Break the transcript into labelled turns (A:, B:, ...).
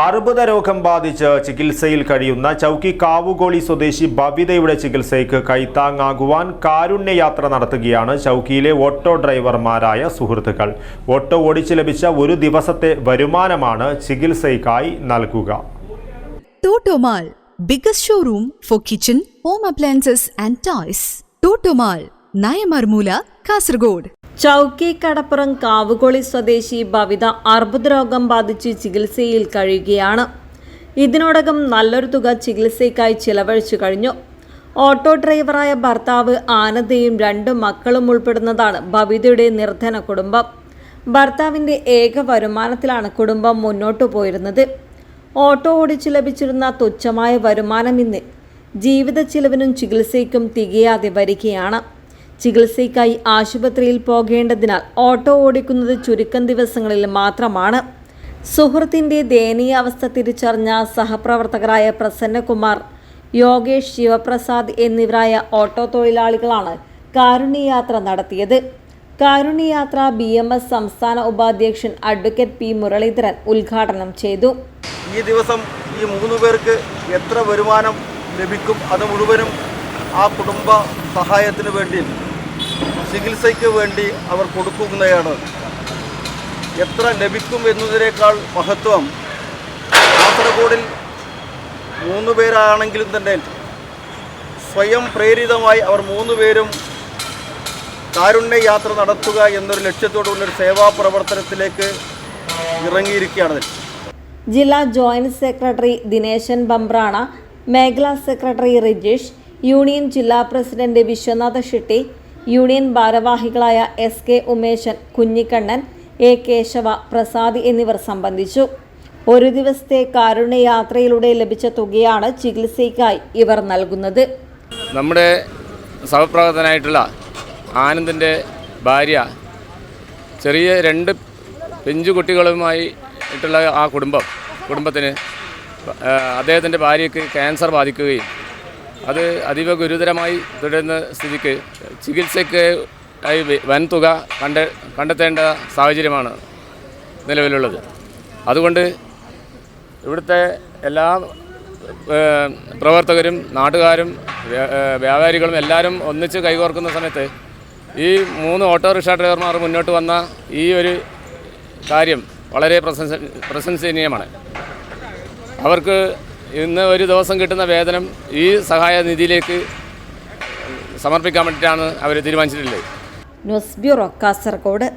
A: അർബുദ രോഗം ബാധിച്ച് ചികിത്സയിൽ കഴിയുന്ന ചൗക്കി കാവുകോളി സ്വദേശി ബബിതയുടെ ചികിത്സയ്ക്ക് കൈത്താങ്ങാകുവാൻ കാരുണ്യയാത്ര നടത്തുകയാണ് ചൗക്കിയിലെ ഓട്ടോ ഡ്രൈവർമാരായ സുഹൃത്തുക്കൾ. ഓട്ടോ ഓടിച്ച് ലഭിച്ച ഒരു ദിവസത്തെ വരുമാനമാണ് ചികിത്സയ്ക്കായി നൽകുക.
B: Totomall biggest showroom for kitchen home appliances and toys Totomall Nayanmarmoola Kasargod.
C: Chowki Kadappuram Kavukoli സ്വദേശി ഭവിത അർബുദരോഗം ബാധിച്ച് ചികിത്സയിൽ കഴിയുകയാണ്. ഇതിനോടകം നല്ലൊരു തുക ചികിത്സയ്ക്കായി ചിലവഴിച്ചു കഴിഞ്ഞു. ഓട്ടോ ഡ്രൈവറായ ഭർത്താവ് ആനന്ദയും രണ്ട് മക്കളും ഉൾപ്പെടുന്നതാണ് ഭവിതയുടെ നിർധന കുടുംബം. ഭർത്താവിന്റെ ഏക വരുമാനത്തിലാണ് കുടുംബം മുന്നോട്ടു പോയിരുന്നത്. ഓട്ടോ ഓടിച്ചു ലഭിച്ചിരുന്ന തുച്ഛമായ വരുമാനം ഇന്ന് ജീവിത ചിലവിനും ചികിത്സയ്ക്കും തികയാതെ വരികയാണ്. ചികിത്സയ്ക്കായി ആശുപത്രിയിൽ പോകേണ്ടതിനാൽ ഓട്ടോ ഓടിക്കുന്നത് ചുരുക്കം ദിവസങ്ങളിൽ മാത്രമാണ്. സുഹൃത്തിന്റെ ദയനീയാവസ്ഥ തിരിച്ചറിഞ്ഞ സഹപ്രവർത്തകരായ പ്രസന്നകുമാർ യോഗേഷ് ശിവപ്രസാദ് എന്നിവരായ ഓട്ടോ തൊഴിലാളികളാണ് കാരുണ്യയാത്ര നടത്തിയത്. കാരുണ്യയാത്ര ബി എം എസ് സംസ്ഥാന ഉപാധ്യക്ഷൻ അഡ്വക്കേറ്റ് പി മുരളീധരൻ ഉദ്ഘാടനം ചെയ്തു.
D: ഈ ദിവസം ഈ മൂന്ന് പേർക്ക് എത്ര വരുമാനം ലഭിക്കും? അത് മുഴുവനും ആ കുടുംബ സഹായത്തിന് വേണ്ടി ചികിത്സയ്ക്ക് വേണ്ടി അവർ കൊടുക്കുന്നതാണ് എത്ര ലഭിക്കും എന്നതിനേക്കാൾ മഹത്വം. കാസർഗോഡിൽ മൂന്ന് പേരാണെങ്കിലും തന്നെ സ്വയം പ്രേരിതമായി അവർ മൂന്ന് പേരും കാരുണ്യ യാത്ര നടത്തുക എന്നൊരു ലക്ഷ്യത്തോടുള്ളൊരു സേവാ പ്രവർത്തനത്തിലേക്ക് ഇറങ്ങിയിരിക്കുകയാണ്.
C: ജില്ലാ ജോയിന്റ് സെക്രട്ടറി ദിനേശൻ ബംബ്രാണ മേഖലാ സെക്രട്ടറി റിജേഷ് യൂണിയൻ ജില്ലാ പ്രസിഡന്റ് വിശ്വനാഥ ഷെട്ടി യൂണിയൻ ഭാരവാഹികളായ S K Umeshan Kunhikannan A Keshava Prasad എന്നിവർ സംബന്ധിച്ചു. ഒരു ദിവസത്തെ കാരുണ്യയാത്രയിലൂടെ ലഭിച്ച തുകയാണ് ചികിത്സയ്ക്കായി ഇവർ നൽകുന്നത്.
E: നമ്മുടെ സഹപ്രവർത്തനായിട്ടുള്ള ആനന്ദിന്റെ ഭാര്യ ചെറിയ രണ്ട് പെഞ്ചു കുട്ടികളുമായി ആയിട്ടുള്ള ആ കുടുംബം കുടുംബത്തിന് അദ്ദേഹത്തിന്റെ ഭാര്യയ്ക്ക് ക്യാൻസർ ബാധിക്കുകയും അത് അതീവ ഗുരുതരമായി തുടരുന്ന സ്ഥിതിക്ക് ചികിത്സയ്ക്ക് ആയി വൻതുക കണ്ട കണ്ടെത്തേണ്ട സാഹചര്യമാണ് നിലവിലുള്ളത്. അതുകൊണ്ട് ഇവിടുത്തെ എല്ലാ പ്രവർത്തകരും നാട്ടുകാരും വ്യാപാരികളും എല്ലാവരും ഒന്നിച്ച് കൈകോർക്കുന്ന സമയത്ത് ഈ മൂന്ന് ഓട്ടോറിക്ഷ ഡ്രൈവർമാർ മുന്നോട്ട് വന്ന ഈ ഒരു കാര്യം വളരെ പ്രശംസ പ്രശംസനീയമാണ്. അവർക്ക് ഇന്ന് ഒരു ദിവസം കിട്ടുന്ന വേതനം ഈ സഹായ നിധിയിലേക്ക് സമർപ്പിക്കാൻ വേണ്ടിയിട്ടാണ് അവർ തീരുമാനിച്ചിട്ടുള്ളത്.
C: News bureau Kasaragod.